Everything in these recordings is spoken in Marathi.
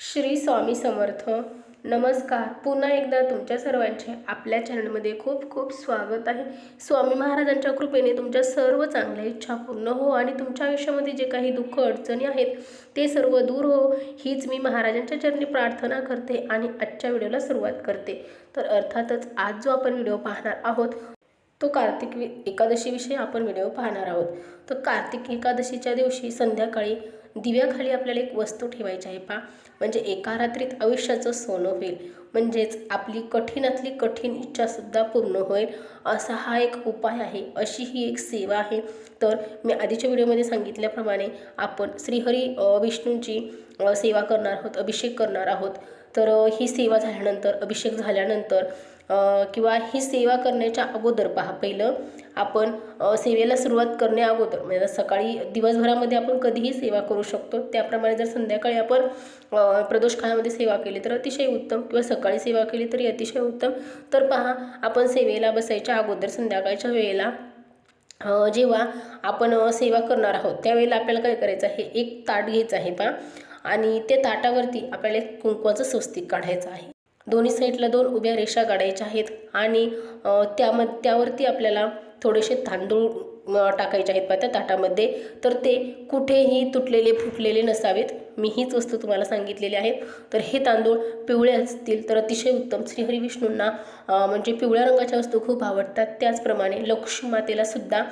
श्री स्वामी समर्थ. नमस्कार. पुन्हा एकदा तुमच्या सर्वांचे आपल्या चॅनलमध्ये खूप खूप स्वागत आहे. स्वामी महाराजांच्या कृपेने तुमच्या सर्व चांगल्या इच्छा पूर्ण हो आणि तुमच्या आयुष्यामध्ये जे काही दुःख अडचणी आहेत ते सर्व दूर हो. हीच मी महाराजांच्या चरणी प्रार्थना करते आणि आजच्या व्हिडिओला सुरुवात करते. तर अर्थातच आज जो आपण व्हिडिओ पाहणार आहोत तो कार्तिक वि एकादशीविषयी आपण व्हिडिओ पाहणार आहोत. तर कार्तिक एकादशीच्या दिवशी संध्याकाळी दिव्याखाली आपल्याला एक वस्तू ठेवायची आहे पा म्हणजे एका रात्रीत आयुष्याचं सोनं होईल. म्हणजेच आपली कठीणातली कठीण इच्छासुद्धा पूर्ण होईल. असा हा एक उपाय आहे. अशी ही एक सेवा आहे. तर मी आधीच्या व्हिडिओमध्ये सांगितल्याप्रमाणे आपण श्रीहरी विष्णूंची सेवा करणार आहोत अभिषेक करणार आहोत. तर ही सेवा झाल्यानंतर अभिषेक झाल्यानंतर किंवा ही सेवा करण्याच्या अगोदर पहा. पहिलं आपण सेवेला सुरुवात करण्या अगोदर म्हणजे सकाळी दिवसभरामध्ये आपण कधीही सेवा करू शकतो. त्याप्रमाणे जर संध्याकाळी आपण प्रदोष काळामध्ये सेवा केली तर अतिशय उत्तम किंवा सकाळी सेवा केली तरी अतिशय उत्तम. तर पहा आपण सेवेला बसायच्या अगोदर संध्याकाळच्या वेळेला जेव्हा आपण सेवा करणार आहोत त्यावेळेला आपल्याला काय करायचं आहे? एक ताट घ्यायचं आहे पहा. आणि त्या ताटावरती आपल्याला एक कुंकवाचं स्वस्तिक काढायचं आहे. दोन्ही साईडला दोन उभ्या रेषा काढायच्या आहेत आणि त्याम त्यावरती आपल्याला थोडेसे तांदूळ टाकायचे आहेत. पहा त्या ताटामध्ये. तर ते कुठेही तुटलेले फुटलेले नसावेत. मी हीच वस्तू तुम्हाला सांगितलेली आहे. तर हे तांदूळ पिवळे असतील तर अतिशय उत्तम. श्रीहरी विष्णूंना म्हणजे पिवळ्या रंगाच्या वस्तू खूप आवडतात. त्याचप्रमाणे लक्ष्मी मातेला सुद्धा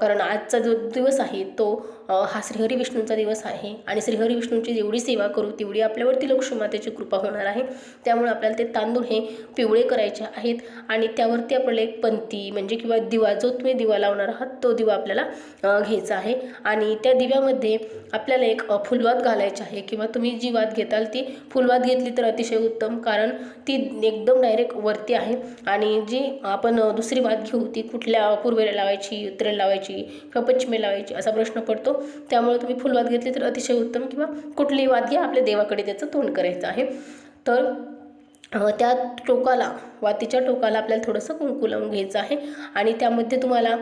कारण आजचा जो दिवस आहे तो हा श्रीहरी विष्णूंचा दिवस आहे. आणि श्रीहरी विष्णूंची जेवढी सेवा करू तेवढी आपल्यावरती लक्ष्मी मातेची कृपा होणार आहे. त्यामुळे आपल्याला ते तांदूळ हे पिवळे करायचे आहेत. आणि त्यावरती आपल्याला एक पंती म्हणजे किंवा दिवा जो तुम्ही दिवा लावणार आहात तो दिवा आपल्याला घ्यायचा आहे. आणि त्या दिव्यामध्ये आपल्याला एक फुलवात घालायची आहे किंवा तुम्ही जी वात घेताल ती फुलवात घेतली तर अतिशय उत्तम कारण ती एकदम डायरेक्ट वरती आहे. आणि जी आपण दुसरी वात घेऊ ती कुठल्या पूर्वेला लावायची उत्तरेला लावायची किंवा पश्चिमे लावायची असा प्रश्न पडतो. त्यामुळे तुम्ही फुलवात घेतली तर अतिशय उत्तम किंवा कुठलीही वात घ्या आपल्या देवाकडे त्याचं तोंड करायचं आहे. तर त्या टोकाला वातीच्या टोकाला आपल्याला थोडंसं कुंकू लावून घ्यायचं आहे. आणि त्यामध्ये तुम्हाला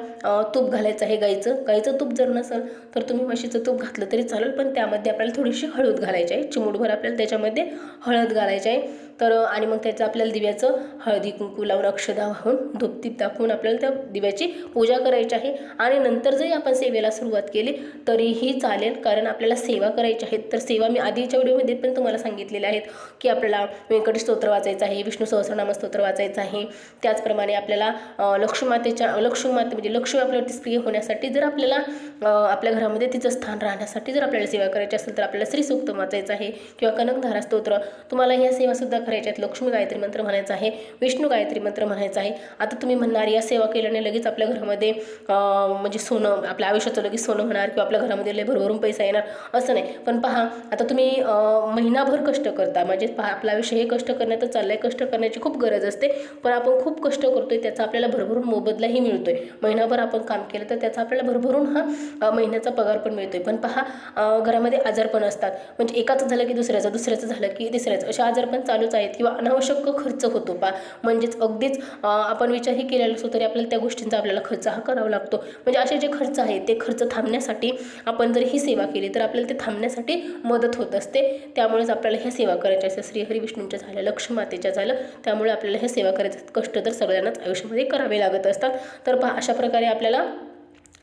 तूप घालायचं आहे गाईचं. गाईचं तूप जर नसेल तर तुम्ही म्हशीचं तूप घातलं तरी चालेल. पण त्यामध्ये आपल्याला थोडीशी हळद घालायची आहे. चिमूटभर आपल्याला त्याच्यामध्ये हळद घालायची आहे. तर आणि मग त्याचं आपल्याला दिव्याचं हळदी कुंकू लावून अक्षदा वाहून धुपतीत दाखवून आपल्याला त्या दिव्याची पूजा करायची आहे. आणि नंतर जरी आपण सेवेला सुरुवात केली तरीही चालेल कारण आपल्याला सेवा करायची आहेत तर सेवा मी आधीच्या व्हिडिओमध्ये पण तुम्हाला सांगितलेल्या आहेत की आपल्याला व्यंकटेश स्तोत्र वाचायचं आहे विष्णू सहस्रनाम स्तोत्र वाचायचं आहे. त्याचप्रमाणे आपल्याला लक्ष्मीमातेच्या लक्ष्मी माते म्हणजे लक्ष्मी आपल्यावरती प्रिय होण्यासाठी जर आपल्याला आपल्या घरामध्ये तिचं स्थान राहण्यासाठी जर आपल्याला सेवा करायची असेल तर आपल्याला श्रीसूक्त वाचायचं आहे किंवा कनकधारा स्तोत्र. तुम्हाला ह्या सेवासुद्धा करायच्या आहेत लक्ष्मी गायत्री मंत्र म्हणायचा आहे विष्णू गायत्री मंत्र म्हणायचा आहे. आता तुम्ही म्हणणार या सेवा केल्याने लगेच आपल्या घरामध्ये म्हणजे सोनं आपल्या आयुष्याचं लगेच सोनं होणार किंवा आपल्या घरामध्ये लय भरभरून पैसा येणार? असं नाही. पण पहा आता तुम्ही महिनाभर कष्ट करता. म्हणजे पहा आपलं आयुष्य हे कष्ट करण्यातच चाललं आहे कष्ट करण्याची खूप गरज असते. पण आपण खूप कष्ट करतोय त्याचा आपल्याला भरभरून मोबदलाही मिळतोय. महिनाभर आपण काम केलं तर त्याचा आपल्याला भरभरून हा महिन्याचा पगार पण मिळतोय. पण पहा घरामध्ये आजारपण असतात. म्हणजे एकाचं झालं की दुसऱ्याचं दुसऱ्याचं झालं की तिसऱ्याचं. असे आजारपण चालूच आहेत किंवा अनावश्यक खर्च होतो पा. म्हणजेच अगदीच आपण विचारही केलेला असतो तरी आपल्याला त्या गोष्टींचा आपल्याला खर्च हा करावा लागतो. म्हणजे असे जे खर्च आहेत ते खर्च थांबण्यासाठी आपण जर ही सेवा केली तर आपल्याला ते थांबण्यासाठी मदत होत असते. त्यामुळेच आपल्याला ह्या सेवा करायच्या असतात श्रीहरी विष्णूंच्या झाल्या लक्ष्मातेच्या झालं त्यामुळे आपल्याला ह्या सेवा करायचं कष्ट तर सगळ्यांनाच आयुष्यामध्ये करावे लागत असतात. तर पहा अशा प्रकारे आपल्याला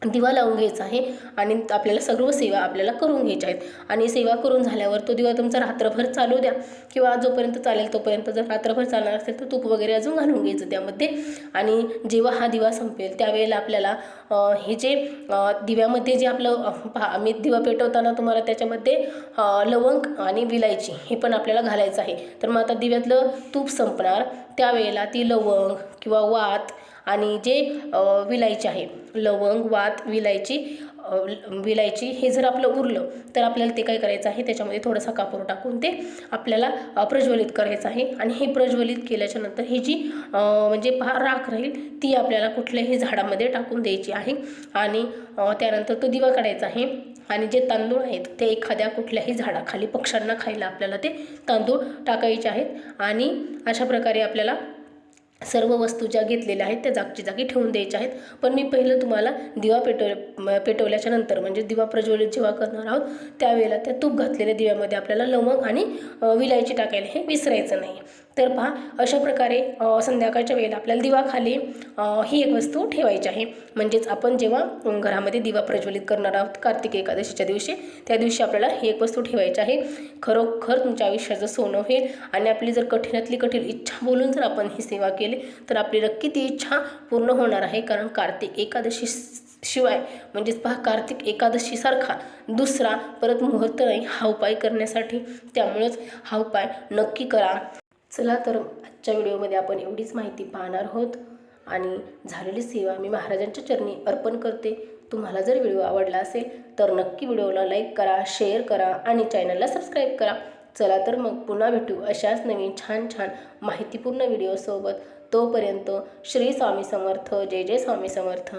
दिवा लावून घ्यायचा आहे आणि आपल्याला सर्व सेवा आपल्याला करून घ्यायच्या आहेत. आणि सेवा करून झाल्यावर तो दिवा तुमचा रात्रभर चालू द्या. किंवा जोपर्यंत चालेल तोपर्यंत जर रात्रभर चालणार असेल तर तूप वगैरे अजून घालून घ्यायचं त्यामध्ये. आणि जेव्हा हा दिवा संपेल त्यावेळेला आपल्याला हे जे दिव्यामध्ये जे आपलं पहा मी दिवा पेटवताना तुम्हाला त्याच्यामध्ये लवंग आणि विलायची हे पण आपल्याला घालायचं आहे. तर मग आता दिव्यातलं तूप संपणार. त्यावेळेला ती लवंग किंवा वात आणि जे विलायची आहे लवंग वात विलायची विलायची हे जर आपलं उरलं तर आपल्याला ते काय करायचं आहे त्याच्यामध्ये थोडासा कापूर टाकून ते आपल्याला प्रज्वलित करायचं आहे. आणि हे प्रज्वलित केल्याच्यानंतर ही जी म्हणजे पहा राख राहील ती आपल्याला कुठल्याही झाडामध्ये टाकून द्यायची आहे. आणि त्यानंतर तो दिवा काढायचा आहे. आणि जे तांदूळ आहेत ते एखाद्या कुठल्याही झाडाखाली पक्ष्यांना खायला आपल्याला ते तांदूळ टाकायचे आहेत. आणि अशा प्रकारे आपल्याला सर्व वस्तू ज्या घेतलेल्या आहेत त्या जागची जागी ठेवून द्यायच्या आहेत. पण मी पहिलं तुम्हाला दिवा पेटव पेटवल्याच्या नंतर म्हणजे दिवा प्रज्वलित जेव्हा करणार आहोत त्यावेळेला त्या तूप घातलेल्या दिव्यामध्ये आपल्याला लवंग आणि विलायची टाकायला हे विसरायचं नाही तर पहा अशा प्रकारे संध्याकाळच्या वेळेला आपल्याला दिवाखाली ही एक वस्तू ठेवायची आहे. म्हणजेच आपण जेव्हा घरामध्ये दिवा प्रज्वलित करणार आहोत कार्तिक एकादशीच्या दिवशी त्या दिवशी आपल्याला ही एक वस्तू ठेवायची आहे. खरोखर तुमच्या आयुष्याचं सोनं होईल आणि आपली जर कठीणातली कठीण इच्छा बोलून जर आपण ही सेवा केली तर आपली नक्की ती इच्छा पूर्ण होणार आहे. कारण कार्तिक एकादशी शिवाय म्हणजेच पहा कार्तिक एकादशीसारखा दुसरा परत मुहूर्त नाही हा उपाय करण्यासाठी. त्यामुळेच हा उपाय नक्की करा. चला तर आजच्या व्हिडिओमध्ये आपण एवढीच माहिती पाहणार आहोत. आणि झालेली सेवा मी महाराजांच्या चरणी अर्पण करते. तुम्हाला जर व्हिडिओ आवडला असेल तर नक्की व्हिडिओला लाईक करा शेअर करा आणि चॅनलला सबस्क्राईब करा. चला तर मग पुन्हा भेटू अशाच नवीन छान छान माहितीपूर्ण व्हिडिओसोबत. तोपर्यंत श्री स्वामी समर्थ जय जय स्वामी समर्थ.